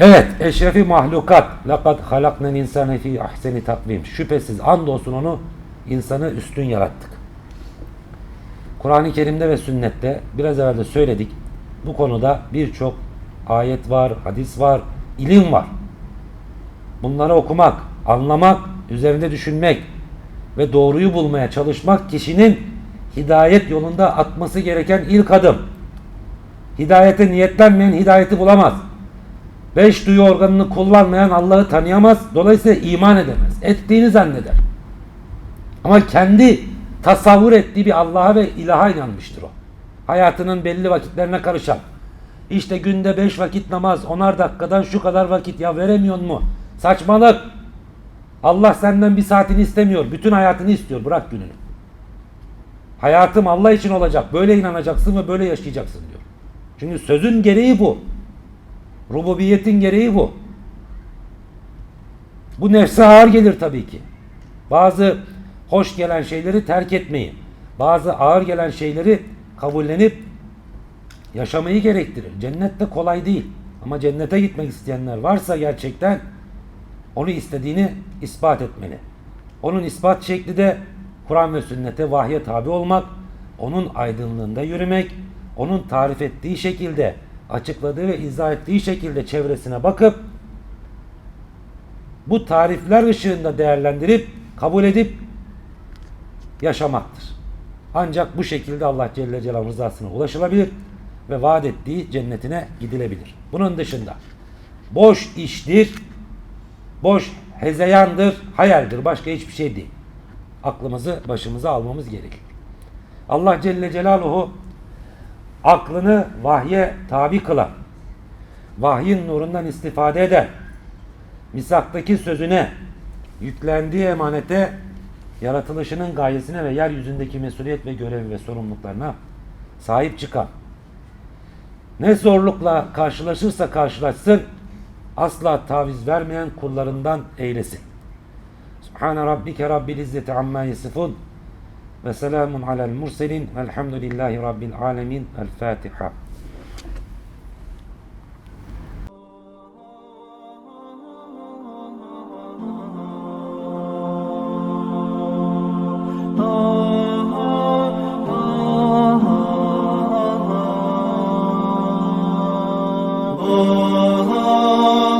Evet, eşrefi mahlukat. Lekad halaknel insane fi ahseni takvim. Şüphesiz andolsun onu insanı üstün yarattık. Kur'an-ı Kerim'de ve sünnette biraz evvel de söyledik. Bu konuda birçok ayet var, hadis var, ilim var. Bunları okumak, anlamak, üzerinde düşünmek ve doğruyu bulmaya çalışmak kişinin hidayet yolunda atması gereken ilk adım. Hidayete niyetlenmeyen hidayeti bulamaz. Beş duyu organını kullanmayan Allah'ı tanıyamaz. Dolayısıyla iman edemez. Ettiğini zanneder. Ama kendi tasavvur ettiği bir Allah'a ve ilaha inanmıştır o. Hayatının belli vakitlerine karışan. İşte günde beş vakit namaz, onar dakikadan şu kadar vakit ya veremiyor mu? Saçmalık. Allah senden bir saatini istemiyor. Bütün hayatını istiyor. Bırak gününü. Hayatım Allah için olacak. Böyle inanacaksın ve böyle yaşayacaksın diyor. Çünkü sözün gereği bu. Rububiyetin gereği bu. Bu nefse ağır gelir tabii ki. Bazı hoş gelen şeyleri terk etmeyi, bazı ağır gelen şeyleri kabullenip yaşamayı gerektirir. Cennet de kolay değil. Ama cennete gitmek isteyenler varsa gerçekten onu istediğini ispat etmeli. Onun ispat şekli de Kur'an ve sünnete vahye tabi olmak, onun aydınlığında yürümek, onun tarif ettiği şekilde, açıkladığı ve izah ettiği şekilde çevresine bakıp bu tarifler ışığında değerlendirip, kabul edip yaşamaktır. Ancak bu şekilde Allah Celle Celaluhu rızasına ulaşılabilir ve vaat ettiği cennetine gidilebilir. Bunun dışında boş iştir, boş hezeyandır, hayaldir. Başka hiçbir şey değil. Aklımızı başımıza almamız gerekir. Allah Celle Celaluhu aklını vahye tabi kılan, vahyin nurundan istifade eden, misaktaki sözüne, yüklendiği emanete, yaratılışının gayesine ve yeryüzündeki mesuliyet ve görevi ve sorumluluklarına sahip çıkan, ne zorlukla karşılaşırsa karşılaşsın, asla taviz vermeyen kullarından eylesin. Subhane rabbike rabbil izzeti amma yasifun وسلام على المرسلين والحمد لله رب العالمين الفاتحة Oh